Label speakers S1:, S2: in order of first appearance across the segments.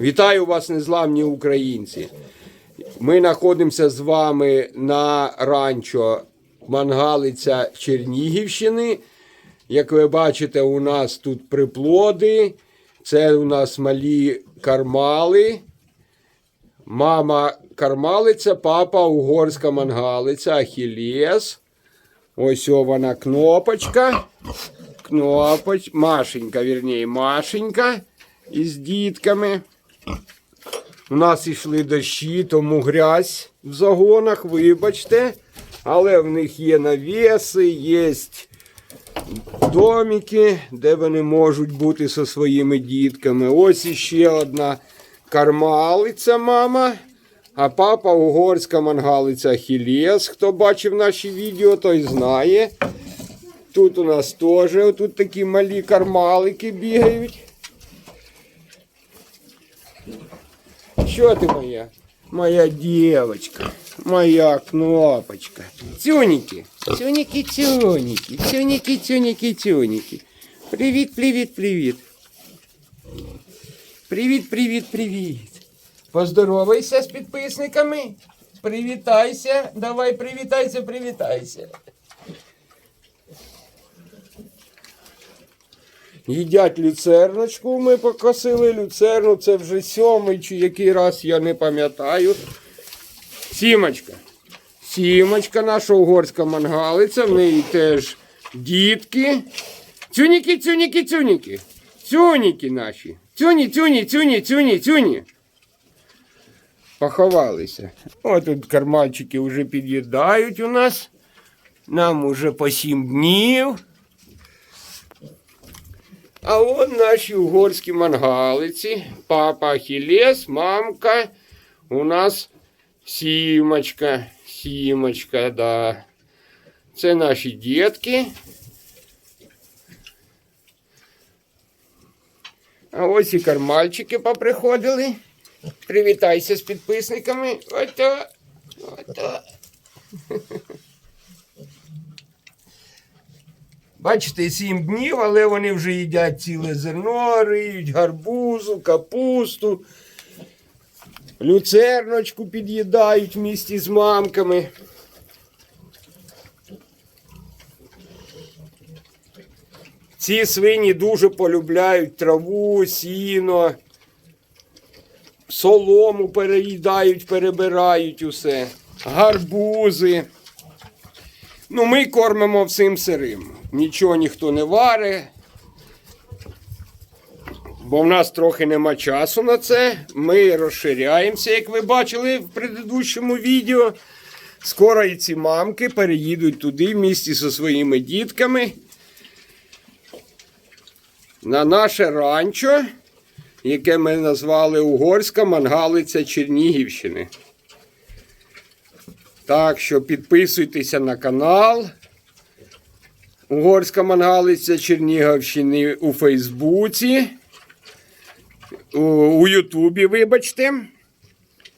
S1: Вітаю вас, незламні українці. Ми знаходимося з вами на ранчо Мангалиця Чернігівщини. Як ви бачите, у нас тут приплоди. Це у нас малі кармали. Мама кармалиця, папа угорська мангалиця, ахілес. Ось вона кнопочка. Кнопоч... Машенька, вірніше, Машенька із дітками. У нас йшли дощі, тому грязь в загонах, вибачте. Але в них є навіси, є домики, де вони можуть бути зі своїми дітками. Ось іще одна кармалиця мама. А папа угорська мангалиця Ахілес. Хто бачив наші відео, той знає. Тут у нас теж тут такі малі кармалики бігають. Що ти моя? Моя девочка, моя кнопочка. Тюники, тюники, тюники, тюники, тюники, тюники. Привіт, привіт, привіт. Привіт, привіт, привіт. Поздоровайся з підписниками. Привітайся. Давай, привітайся, привітайся. Їдять люцерночку, ми покосили люцерну, це вже сьомий чи який раз я не пам'ятаю. Сімочка. Сімочка, наша угорська мангалиця, в неї теж дітки. Цюніки, цюніки, цюніки. Цюніки наші. Цюні, цюні, цюні, цюні, цюні. Поховалися. О, тут карманчики вже під'їдають у нас. Нам уже по сім днів. А от наші угорські мангалиці. Папа Ахілес, мамка. У нас сімочка. Сімочка, да. Це наші дітки. А ось і кармальчики поприходили. Привітайся з підписниками. Ото. Ото. Бачите, сім днів, але вони вже їдять ціле зерно, риють гарбузу, капусту, люцерночку під'їдають в місті з мамками. Ці свині дуже полюбляють траву, сіно, солому переїдають, перебирають усе, гарбузи. Ну, ми кормимо всім сирим. Нічого ніхто не варить. Бо в нас трохи нема часу на це. Ми розширяємося, як ви бачили в предыдущому відео. Скоро і ці мамки переїдуть туди в місті зі своїми дітками. На наше ранчо, яке ми назвали Угорська Мангалиця Чернігівщини. Так що підписуйтеся на канал. Угорська мангалиця Чернігівщини у Фейсбуці. У, Ютубі, вибачте.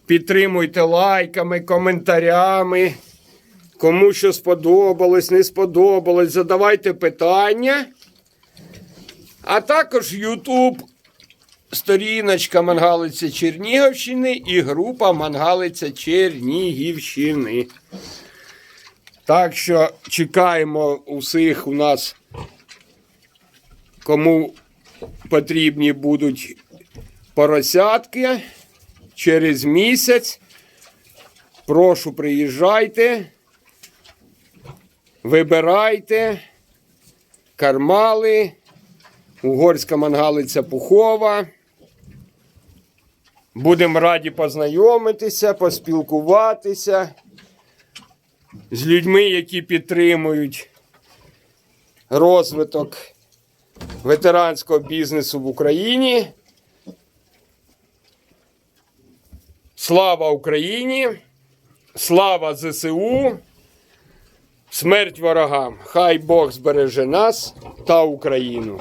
S1: Підтримуйте лайками, коментарями. Кому що сподобалось, не сподобалось, задавайте питання. А також Ютуб, сторіночка Мангалиця Чернігівщини і група Мангалиця Чернігівщини. Так що чекаємо усіх у нас, кому потрібні будуть поросятки через місяць. Прошу, приїжджайте, вибирайте, кармали, угорська мангалиця пухова. Будемо раді познайомитися, поспілкуватися з людьми, які підтримують розвиток ветеранського бізнесу в Україні. Слава Україні! Слава ЗСУ! Смерть ворогам! Хай Бог збереже нас та Україну!